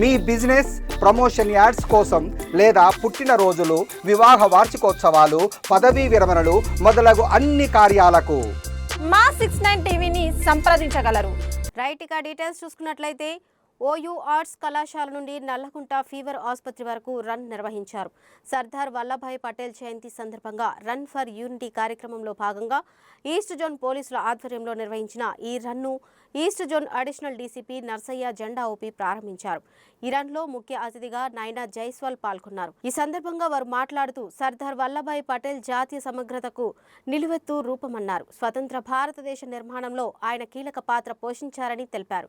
మీ business promotion ads కోసం లేదా పుట్టినరోజులు వివాహ వార్షికోత్సవాలు పదవీ విరమణలు మొదలగు అన్ని కార్యాలకు. మా సిక్స్ నైన్ టీవీని సంప్రదించగలరు. రైట్ ఇక డీటెయిల్స్ చూసుకున్నట్లయితే ఓయూ ఆర్ట్స్ కళాశాల నుండి నల్లకుంట ఫీవర్ ఆసుపత్రి వరకు రన్ నిర్వహించారు. సర్దార్ వల్లభాయ్ పటేల్ జయంతి సందర్భంగా రన్ ఫర్ యూనిటీ కార్యక్రమంలో భాగంగా ఈస్ట్ జోన్ పోలీసుల ఆధ్వర్యంలో నిర్వహించిన ఈ run east zone additional DCP Narsaiah జెండా ఊపి ప్రారంభించారు. ఈ రన్లో ముఖ్య అతిథిగా నైనా జైస్వాల్ పాల్గొన్నారు. ఈ సందర్భంగా వారు మాట్లాడుతూ సర్దార్ వల్లభాయ్ పటేల్ జాతీయ సమగ్రతకు నిలువెత్తు రూపమన్నారు. స్వతంత్ర భారతదేశ నిర్మాణంలో ఆయన కీలక పాత్ర పోషించారని తెలిపారు.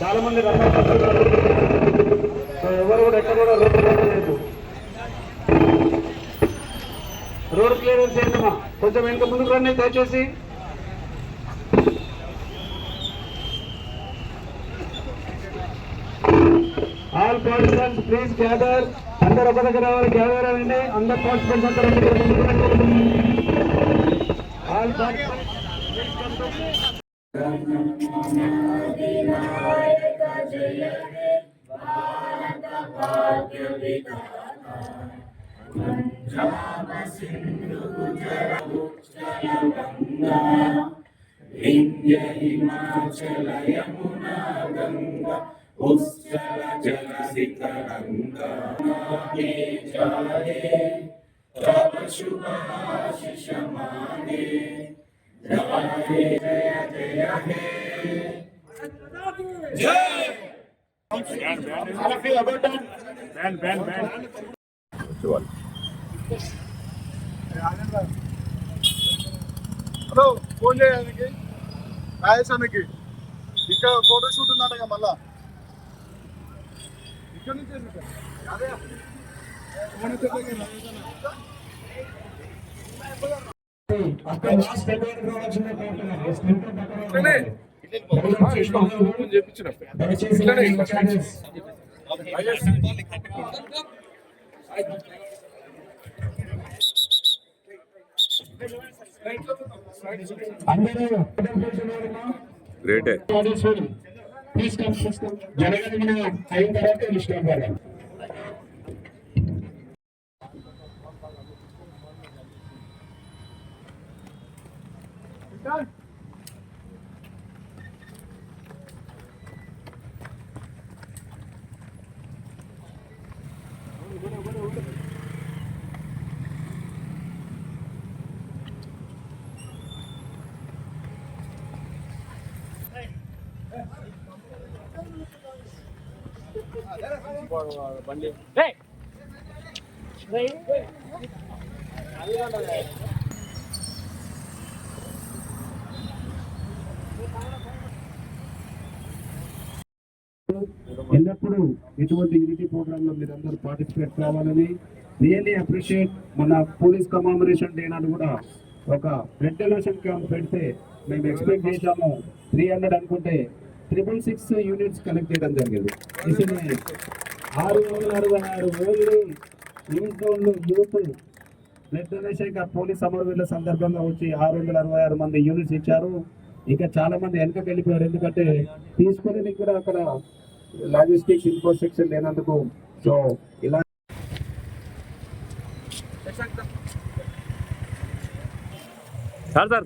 చాలా మంది రన్నింగ్ ముందుకు రండి దయచేసి. ఆల్ పార్టిసిపెంట్స్ ప్లీజ్ గ్యాదర్ అందరు ఒక దగ్గర రావాలి గ్యాదర్ అవ్వండి. అందరు పార్టిసిపెంట్స్ అందరూ ఒక దగ్గర ముందుకు రండి ఆల్ పార్టిసిపెంట్స్ गङ्गा विन्द्य हिमाचलयमुना गङ्गा उच्चल जलसितरङ्गा मागे जाये तव शुभाशिषमाने राधे जय जय हे जय Ben ben ben. ben. Hello phone చేయడానికి రాజేశానికి. ఇక్కడ ఫోటో షూట్ ఉందట మళ్ళా. ఇక్కడ నుంచి? అదే. గ్రేటే జనగణమన అయిన తర్వాత ఇష్టపడాలి ఎల్లప్పుడూ ఎటువంటి యూనిటీ ప్రోగ్రామ్లో మీరందరూ పార్టిసిపేట్ కావాలని రియల్లీ అప్రిషియేట్ మన పోలీస్ కమామరేషన్ డే నాడు కూడా ఒక బ్లడ్ డొనేషన్ క్యాంప్ పెడితే మేము ఎక్స్పెక్ట్ చేశాము. త్రీ హండ్రెడ్ అనుకుంటే త్రిబుల్ సిక్స్ యూనిట్స్ కలెక్ట్ చేయడం జరిగింది. ఆరు వందల అరవై ఆరు ఓన్లీ యూత్ జోన్లు యూత్ బ్లడ్ డొనేషన్ పోలీస్ అమరవీరుల సందర్భంగా వచ్చి ఆరు వందల అరవై ఆరు మంది యూనిట్స్ ఇచ్చారు. ఇంకా చాలా మంది వెనకకి వెళ్ళిపోయారు. ఎందుకంటే తీసుకుని కూడా అక్కడ లాజిస్టిక్స్ ఇన్ఫ్రాస్ట్రక్చర్ లేనందుకు సో ఇలా sir sir.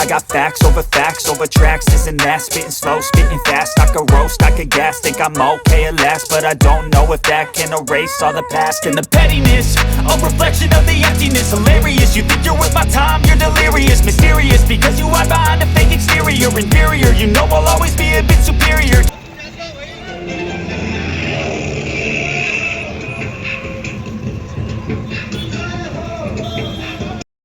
I got facts over facts over tracks, this and that. Spitting slow, spitting fast. I could roast, I could gas. Think I'm okay at last, but I don't know if that can erase all the past and the pettiness. A reflection of the emptiness, hilarious. You think you're worth my time, you're delirious, mysterious because.